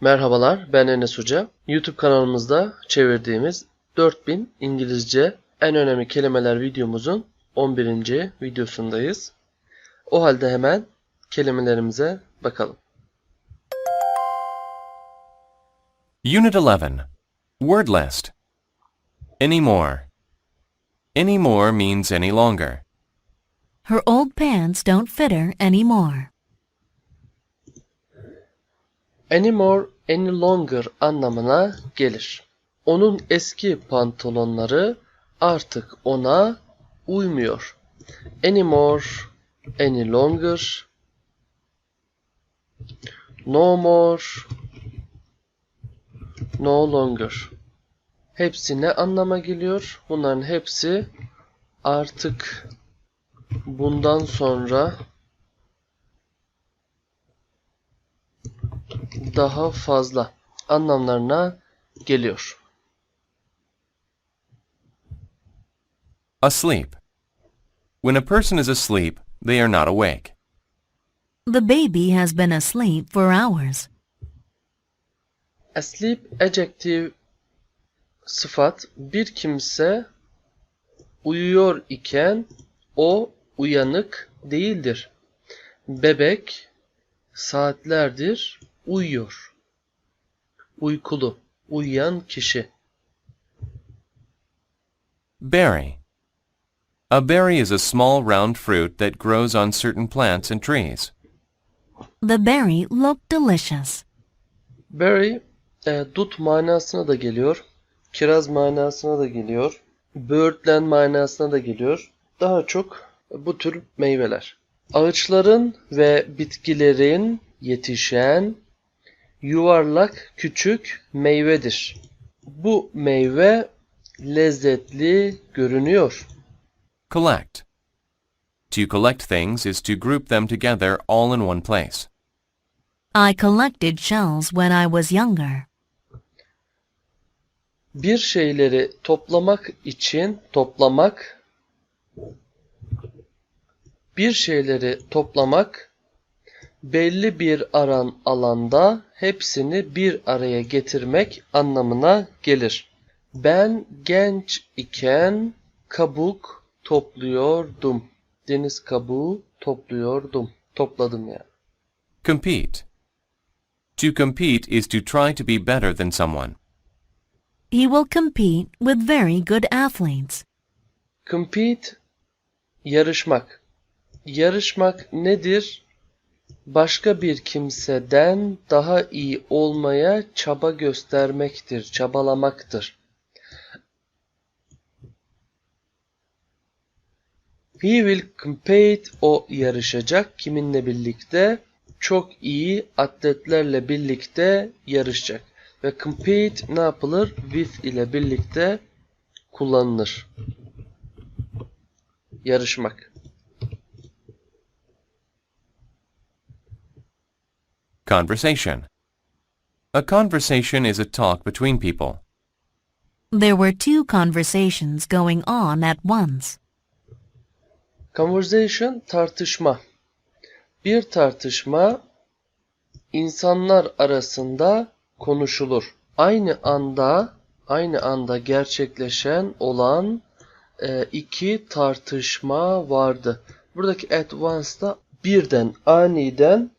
Merhabalar, ben Enes Hoca. YouTube kanalımızda çevirdiğimiz 4000 İngilizce en önemli kelimeler videomuzun 11. videosundayız. O halde hemen kelimelerimize bakalım. Unit 11. Word list. Anymore. Anymore means any longer. Her old pants don't fit her anymore. Anymore, any longer anlamına gelir. Onun eski pantolonları artık ona uymuyor. Anymore, any longer, no more, no longer. Hepsi ne anlama geliyor? Bunların hepsi artık bundan sonra daha fazla anlamlarına geliyor. Asleep. When a person is asleep, they are not awake. The baby has been asleep for hours. Asleep adjective sıfat bir kimse uyuyor iken o uyanık değildir. Bebek saatlerdir uyuyor. Uykulu, uyuyan kişi. Berry. A berry is a small round fruit that grows on certain plants and trees. The berry looked delicious. Berry e, dut manasına da geliyor. Kiraz manasına da geliyor. Böğürtlen manasına da geliyor. Daha çok bu tür meyveler. Ağaçların ve bitkilerin yetişen yuvarlak küçük meyvedir. Bu meyve lezzetli görünüyor. Collect. To collect things is to group them together all in one place. I collected shells when I was younger. Bir şeyleri toplamak için toplamak bir şeyleri toplamak belli bir aran alanda hepsini bir araya getirmek anlamına gelir. Ben genç iken kabuk topluyordum. Deniz kabuğu topluyordum. Topladım yani. Compete. To compete is to try to be better than someone. He will compete with very good athletes. Compete yarışmak. Yarışmak nedir? Başka bir kimseden daha iyi olmaya çaba göstermektir, çabalamaktır. He will compete o yarışacak kiminle birlikte? Çok iyi atletlerle birlikte yarışacak. Ve compete ne yapılır? With ile birlikte kullanılır. Yarışmak. Conversation. A conversation is a talk between people. There were two conversations going on at once. Conversation tartışma. Bir tartışma insanlar arasında konuşulur. Aynı anda aynı anda gerçekleşen olan e, iki tartışma vardı. Buradaki at once'da birden aniden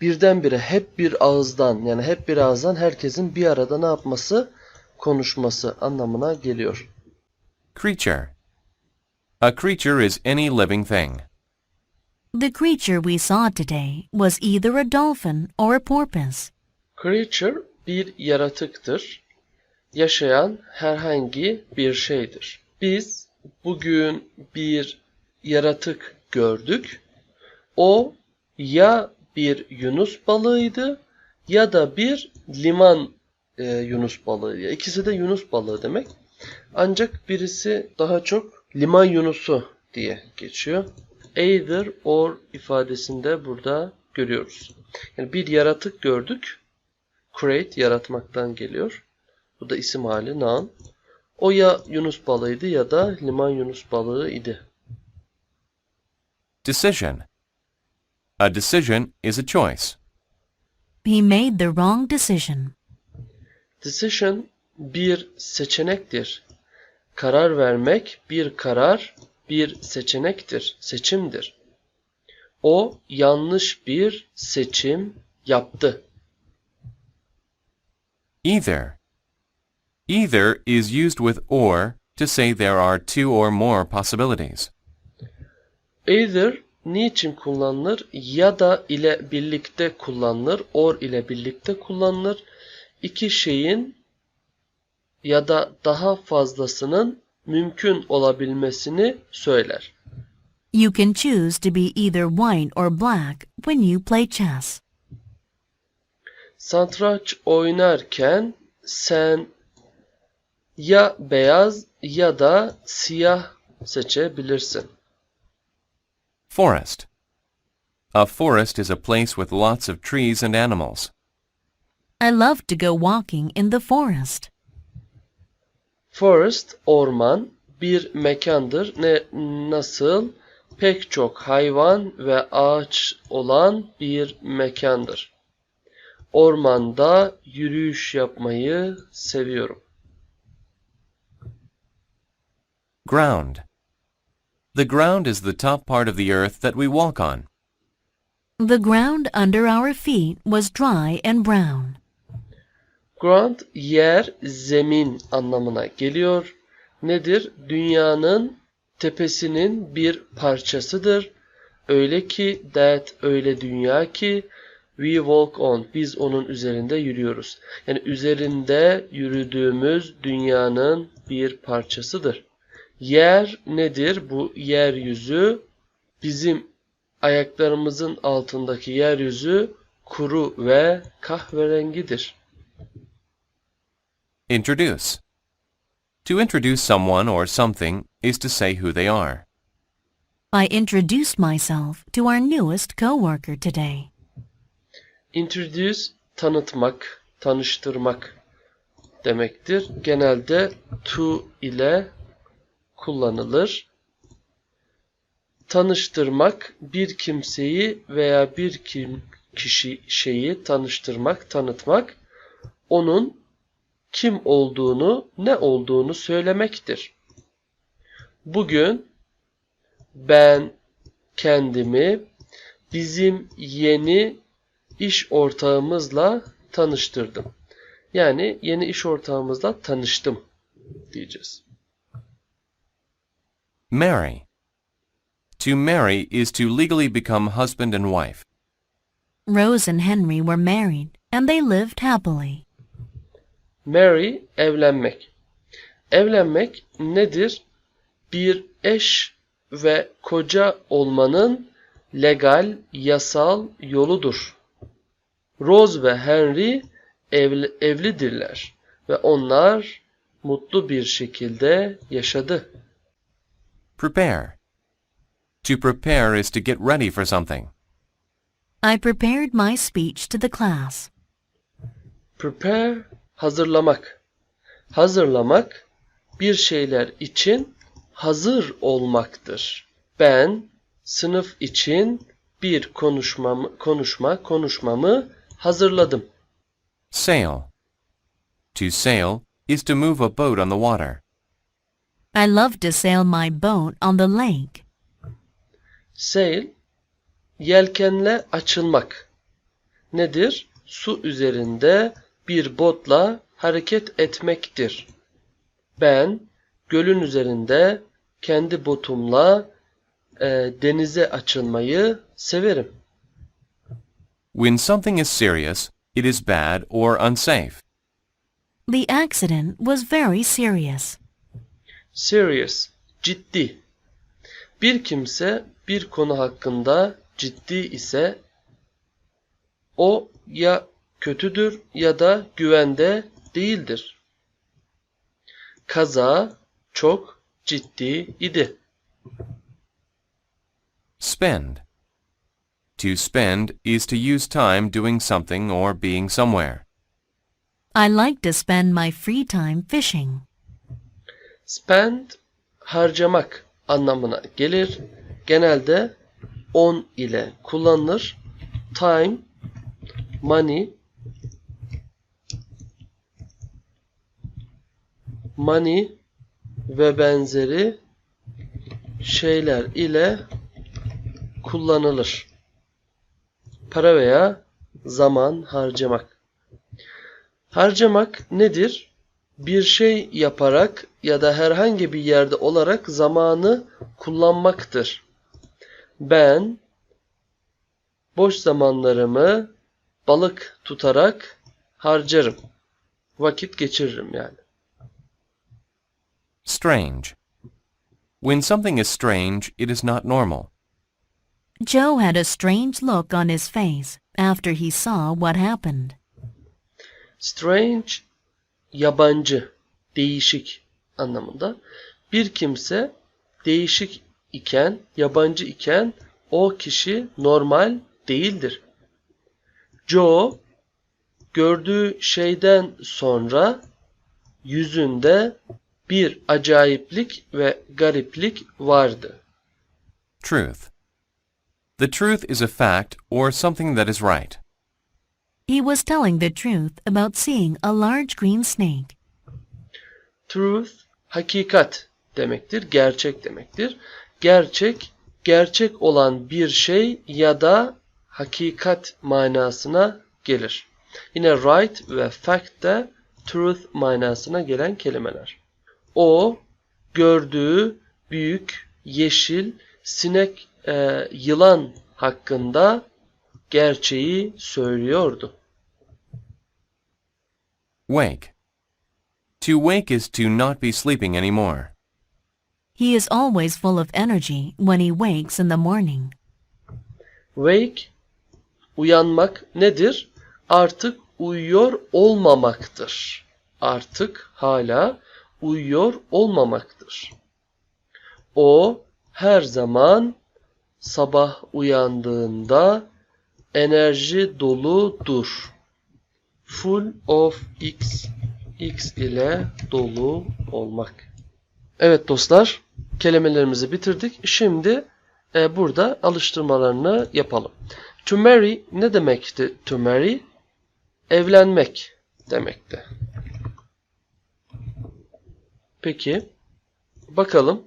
birdenbire hep bir ağızdan yani hep bir ağızdan herkesin bir arada ne yapması konuşması anlamına geliyor. Creature. A creature is any living thing. The creature we saw today was either a dolphin or a porpoise. Creature bir yaratıktır. Yaşayan herhangi bir şeydir. Biz bugün bir yaratık gördük. O ya bir yunus balığıydı ya da bir liman e, yunus balığıydı. İkisi de yunus balığı demek. Ancak birisi daha çok liman yunusu diye geçiyor. Either or ifadesinde burada görüyoruz. Yani bir yaratık gördük. Create yaratmaktan geliyor. Bu da isim hali noun. O ya yunus balığıydı ya da liman yunus balığı idi. Decision. A decision is a choice. he made the wrong decision. Decision bir seçenektir. Karar vermek bir karar, bir seçenektir, seçimdir. O yanlış bir seçim yaptı. Either. Either is used with or to say there are two or more possibilities. Either niçin kullanılır? Ya da ile birlikte kullanılır, or ile birlikte kullanılır. İki şeyin ya da daha fazlasının mümkün olabilmesini söyler. You can choose to be either white or black when you play chess. Satranç oynarken sen ya beyaz ya da siyah seçebilirsin. Forest. A forest is a place with lots of trees and animals. I love to go walking in the forest. Forest, orman bir mekandır. Ne nasıl? Pek çok hayvan ve ağaç olan bir mekandır. Ormanda yürüyüş yapmayı seviyorum. Ground. The ground is the top part of the earth that we walk on. The ground under our feet was dry and brown. Ground yer, zemin anlamına geliyor. Nedir? Dünyanın tepesinin bir parçasıdır. Öyle ki that öyle dünya ki we walk on biz onun üzerinde yürüyoruz. Yani üzerinde yürüdüğümüz dünyanın bir parçasıdır. Yer nedir? Bu yeryüzü bizim ayaklarımızın altındaki yeryüzü kuru ve kahverengidir. Introduce. To introduce someone or something is to say who they are. I introduced myself to our newest coworker today. Introduce tanıtmak, tanıştırmak demektir. Genelde to ile kullanılır. Tanıştırmak bir kimseyi veya bir kim kişi şeyi tanıştırmak, tanıtmak onun kim olduğunu, ne olduğunu söylemektir. Bugün ben kendimi bizim yeni iş ortağımızla tanıştırdım. Yani yeni iş ortağımızla tanıştım diyeceğiz. Marry. To marry is to legally become husband and wife. Rose and Henry were married, and they lived happily. Marry evlenmek. Evlenmek nedir? Bir eş ve koca olmanın legal, yasal yoludur. Rose ve Henry evli, evlidirler ve onlar mutlu bir şekilde yaşadı. Prepare. To prepare is to get ready for something. I prepared my speech to the class. Prepare hazırlamak. Hazırlamak bir şeyler için hazır olmaktır. Ben sınıf için bir konuşmamı, konuşma konuşmamı hazırladım. Sail. To sail is to move a boat on the water. I love to sail my boat on the lake. Sail yelkenle açılmak. Nedir? Su üzerinde bir botla hareket etmektir. Ben gölün üzerinde kendi botumla e, denize açılmayı severim. When something is serious, it is bad or unsafe. The accident was very serious. Serious, ciddi. Bir kimse bir konu hakkında ciddi ise o ya kötüdür ya da güvende değildir. Kaza çok ciddi idi. Spend. To spend is to use time doing something or being somewhere. I like to spend my free time fishing. Spend harcamak anlamına gelir. Genelde on ile kullanılır. Time, money, money ve benzeri şeyler ile kullanılır. Para veya zaman harcamak. Harcamak nedir? Bir şey yaparak ya da herhangi bir yerde olarak zamanı kullanmaktır. Ben boş zamanlarımı balık tutarak harcarım. Vakit geçiririm yani. Strange. When something is strange, it is not normal. Joe had a strange look on his face after he saw what happened. Strange, yabancı, değişik anlamında. Bir kimse değişik iken, yabancı iken o kişi normal değildir. Joe gördüğü şeyden sonra yüzünde bir acayiplik ve gariplik vardı. Truth. The truth is a fact or something that is right. He was telling the truth about seeing a large green snake. Truth, hakikat demektir, gerçek demektir. Gerçek, gerçek olan bir şey ya da hakikat manasına gelir. Yine right ve fact de truth manasına gelen kelimeler. O gördüğü büyük yeşil sinek e, yılan hakkında gerçeği söylüyordu. Wake. To wake is to not be sleeping anymore. He is always full of energy when he wakes in the morning. Wake, uyanmak nedir? Artık uyuyor olmamaktır. Artık hala uyuyor olmamaktır. O her zaman sabah uyandığında enerji doludur. Full of X, X ile dolu olmak. Evet dostlar, kelimelerimizi bitirdik. Şimdi e, burada alıştırmalarını yapalım. To marry ne demekti to marry? Evlenmek demekti. Peki, bakalım.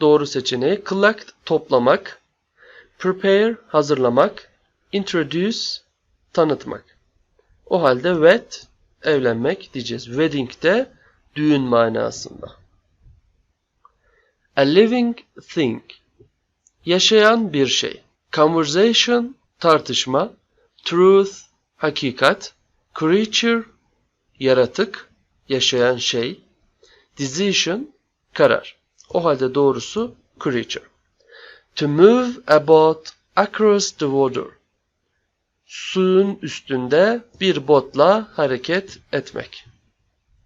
Doğru seçeneği collect toplamak, prepare hazırlamak, introduce tanıtmak. O halde wed evlenmek diyeceğiz. Wedding de düğün manasında. A living thing yaşayan bir şey. Conversation tartışma, truth hakikat, creature yaratık, yaşayan şey, decision karar. O halde doğrusu creature. To move about across the water. Suyun üstünde bir botla hareket etmek.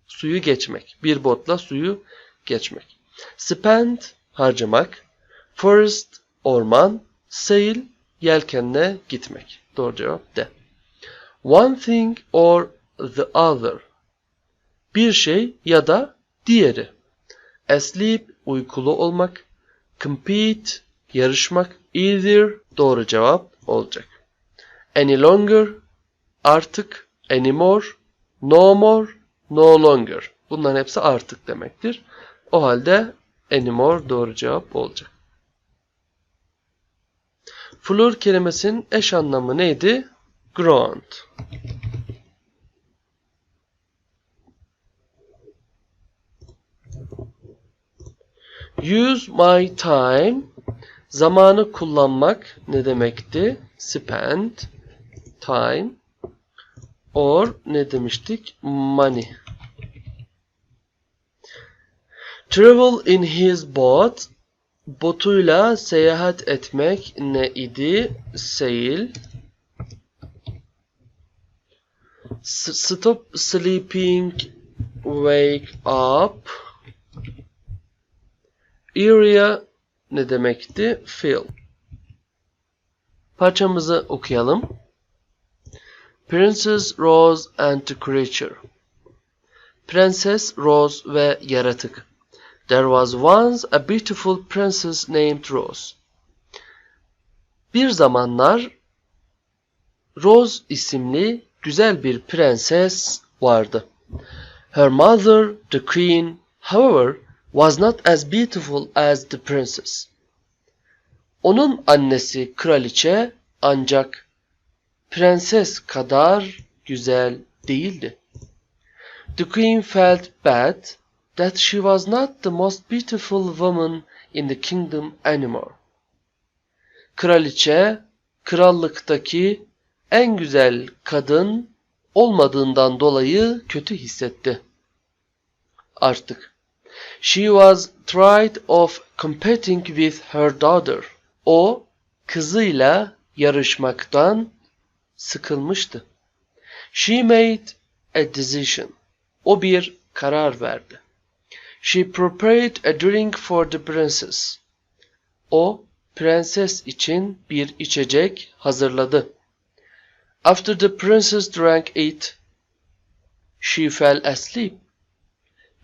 Suyu geçmek. Bir botla suyu geçmek. Spend harcamak. Forest orman. Sail yelkenle gitmek. Doğru cevap D. One thing or the other. Bir şey ya da diğeri. Asleep uykulu olmak. Compete yarışmak. Either doğru cevap olacak. Any longer artık. Anymore no more no longer. Bunların hepsi artık demektir. O halde anymore doğru cevap olacak. Fleur kelimesinin eş anlamı neydi? Ground. Use my time. Zamanı kullanmak ne demekti? Spend time or ne demiştik? Money. Travel in his boat. Botuyla seyahat etmek ne idi? Sail. Stop sleeping. Wake up. Area ne demekti? Feel. Parçamızı okuyalım. Princess Rose and the Creature. Prenses Rose ve yaratık. There was once a beautiful princess named Rose. Bir zamanlar Rose isimli güzel bir prenses vardı. Her mother, the queen, however, was not as beautiful as the princess. Onun annesi kraliçe ancak prenses kadar güzel değildi. The queen felt bad that she was not the most beautiful woman in the kingdom anymore. Kraliçe krallıktaki en güzel kadın olmadığından dolayı kötü hissetti. Artık. She was tired of competing with her daughter. O kızıyla yarışmaktan sıkılmıştı. She made a decision. O bir karar verdi. She prepared a drink for the princess. O prenses için bir içecek hazırladı. After the princess drank it, she fell asleep.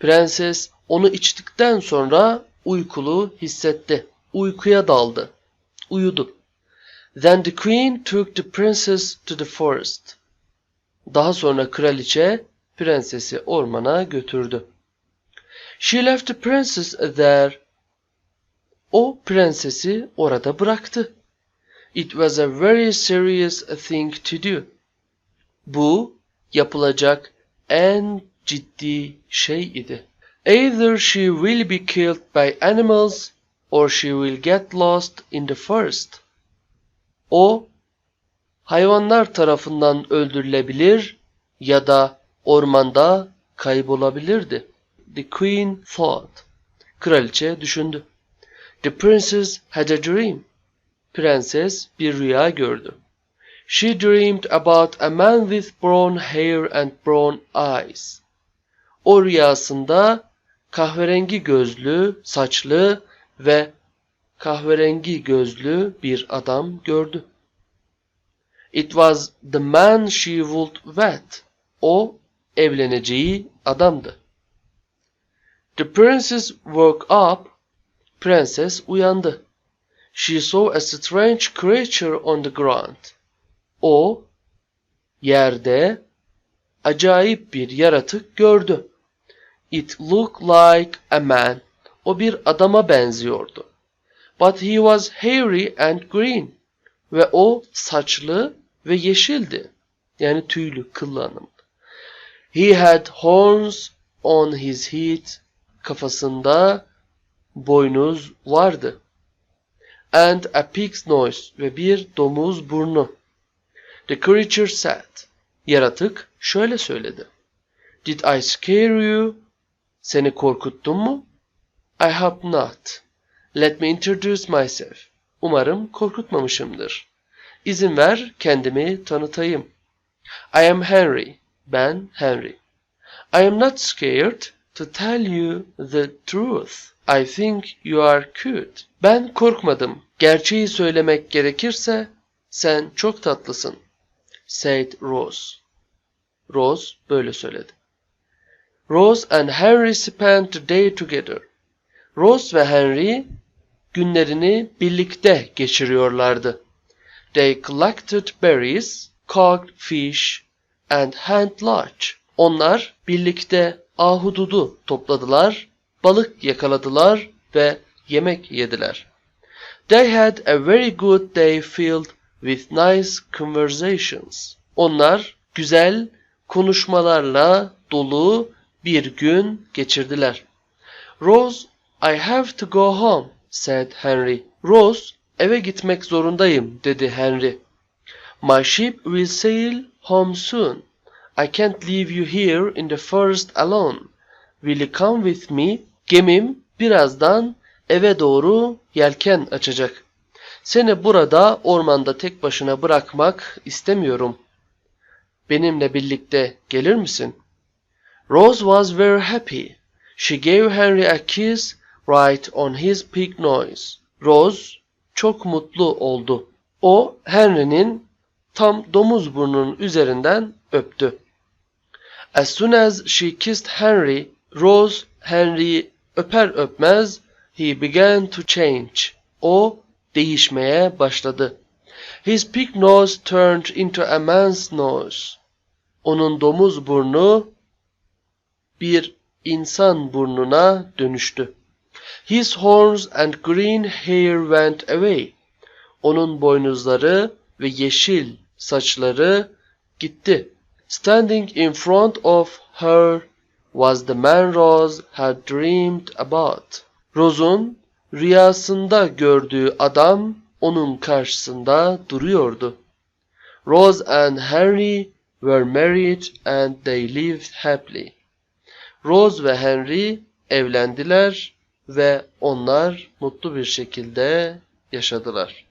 Prenses onu içtikten sonra uykulu hissetti. Uykuya daldı. Uyudu. Then the queen took the princess to the forest. Daha sonra kraliçe prensesi ormana götürdü. She left the princess there. O prensesi orada bıraktı. It was a very serious thing to do. Bu yapılacak en ciddi şey idi. Either she will be killed by animals or she will get lost in the forest. O hayvanlar tarafından öldürülebilir ya da ormanda kaybolabilirdi. The queen thought. Kraliçe düşündü. The princess had a dream. Prenses bir rüya gördü. She dreamed about a man with brown hair and brown eyes. O rüyasında kahverengi gözlü, saçlı ve kahverengi gözlü bir adam gördü. It was the man she would wed. O evleneceği adamdı. The princess woke up. Prenses uyandı. She saw a strange creature on the ground. O yerde acayip bir yaratık gördü. It looked like a man. O bir adama benziyordu. But he was hairy and green. Ve o saçlı ve yeşildi. Yani tüylü, kıllı anlamında. He had horns on his head. Kafasında boynuz vardı. And a pig's nose ve bir domuz burnu. The creature said. Yaratık şöyle söyledi. Did I scare you? Seni korkuttum mu? I hope not. Let me introduce myself. Umarım korkutmamışımdır. İzin ver kendimi tanıtayım. I am Henry. Ben Henry. I am not scared to tell you the truth. I think you are cute. Ben korkmadım. Gerçeği söylemek gerekirse sen çok tatlısın. Said Rose. Rose böyle söyledi. Rose and Henry spent the day together. Rose ve Henry günlerini birlikte geçiriyorlardı. They collected berries, cooked fish and hand lunch. Onlar birlikte ahududu topladılar, balık yakaladılar ve yemek yediler. They had a very good day filled with nice conversations. Onlar güzel konuşmalarla dolu bir gün geçirdiler. Rose, I have to go home, said Henry. Rose, eve gitmek zorundayım, dedi Henry. My ship will sail home soon. I can't leave you here in the forest alone. Will you come with me? Gemim birazdan eve doğru yelken açacak. Seni burada ormanda tek başına bırakmak istemiyorum. Benimle birlikte gelir misin? Rose was very happy. She gave Henry a kiss right on his pig nose. Rose çok mutlu oldu. O Henry'nin tam domuz burnunun üzerinden öptü. As soon as she kissed Henry, Rose Henry'i öper öpmez he began to change. O değişmeye başladı. His pig nose turned into a man's nose. Onun domuz burnu bir insan burnuna dönüştü. His horns and green hair went away. Onun boynuzları ve yeşil saçları gitti. Standing in front of her was the man Rose had dreamed about. Rose'un rüyasında gördüğü adam onun karşısında duruyordu. Rose and Henry were married and they lived happily. Rose ve Henry evlendiler ve onlar mutlu bir şekilde yaşadılar.